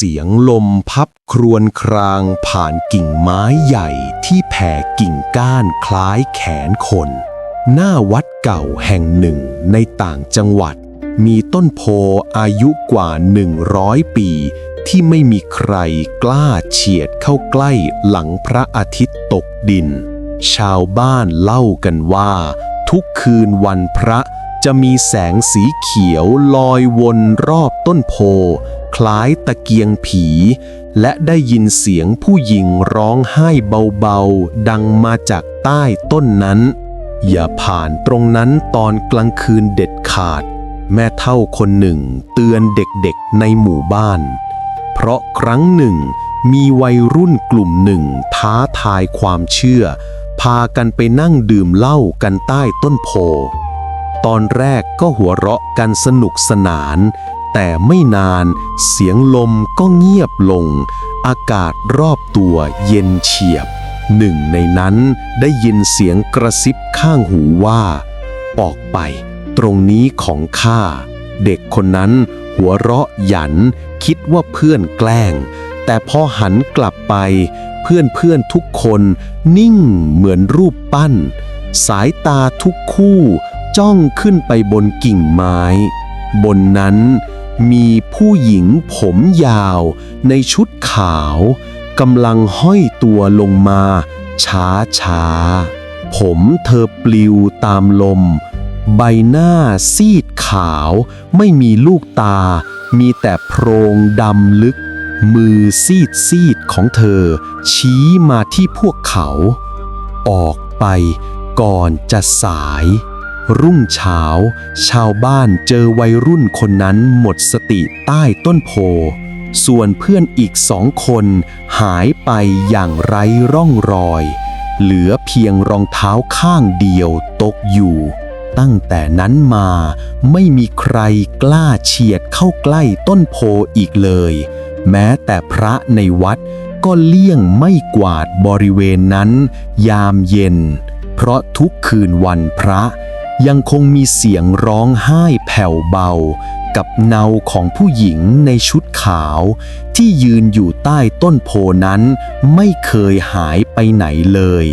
เสียงลมพับครวนครางผ่านกิ่งไม้ใหญ่ที่แผ่กิ่งก้านคล้ายแขนคน หน้าวัดเก่าแห่งหนึ่งในต่างจังหวัด มีต้นโพอายุกว่า 100 ปี ที่ไม่มีใครกล้าเฉียดเข้าใกล้หลังพระอาทิตย์ตกดิน ชาวบ้านเล่ากันว่า ทุกคืนวันพระจะมีแสงสีเขียวลอยวนรอบต้นโพ คล้ายตะเกียงผี และได้ยินเสียงผู้หญิงร้องไห้เบาๆ ดังมาจากใต้ต้นนั้น อย่าผ่านตรงนั้นตอนกลางคืนเด็ดขาด แม่เท่าคนหนึ่งเตือนเด็กๆในหมู่บ้าน เพราะครั้งหนึ่งมีวัยรุ่นกลุ่มหนึ่งท้าทายความเชื่อ พากันไปนั่งดื่มเหล้ากันใต้ต้นโพตอนแรกก็หัวเราะกันสนุกสนาน แต่ไม่นานเสียงลมก็เงียบลง อากาศรอบตัวเย็นเฉียบ หนึ่งในนั้นได้ยินเสียงกระซิบข้างหูว่า ออกไป ตรงนี้ของข้า เด็กคนนั้นหัวเราะหยันคิดว่าเพื่อนแกล้ง แต่พอหันกลับไป เพื่อนเพื่อนๆทุกคนนิ่งเหมือนรูปปั้น สายตาทุกคู่จ้องขึ้นไปบนกิ่งไม้ บนนั้น มีผู้หญิงผมยาวในชุดขาวกำลังห้อยตัวลงมา ช้าช้า ผมเธอปลิวตามลม ใบหน้าซีดขาว ไม่มีลูกตา มีแต่โพรงดำลึก มือซีดซีดของเธอ ชี้มาที่พวกเขา ออกไปก่อนจะสาย รุ่งเช้า ชาวบ้านเจอวัยรุ่นคนนั้นหมดสติใต้ต้นโพ ส่วนเพื่อนอีกสองคนหายไปอย่างไร้ร่องรอย เหลือเพียงรองเท้าข้างเดียวตกอยู่ ตั้งแต่นั้นมาไม่มีใครกล้าเฉียดเข้าใกล้ต้นโพอีกเลย แม้แต่พระในวัดก็เลี่ยงไม่กวาดบริเวณนั้น ยามเย็น เพราะทุกคืนวันพระ ยังคงมีเสียงร้องไห้แผ่วเบา กับเนาของผู้หญิงในชุดขาว ที่ยืนอยู่ใต้ต้นโพนั้นไม่เคยหายไปไหนเลย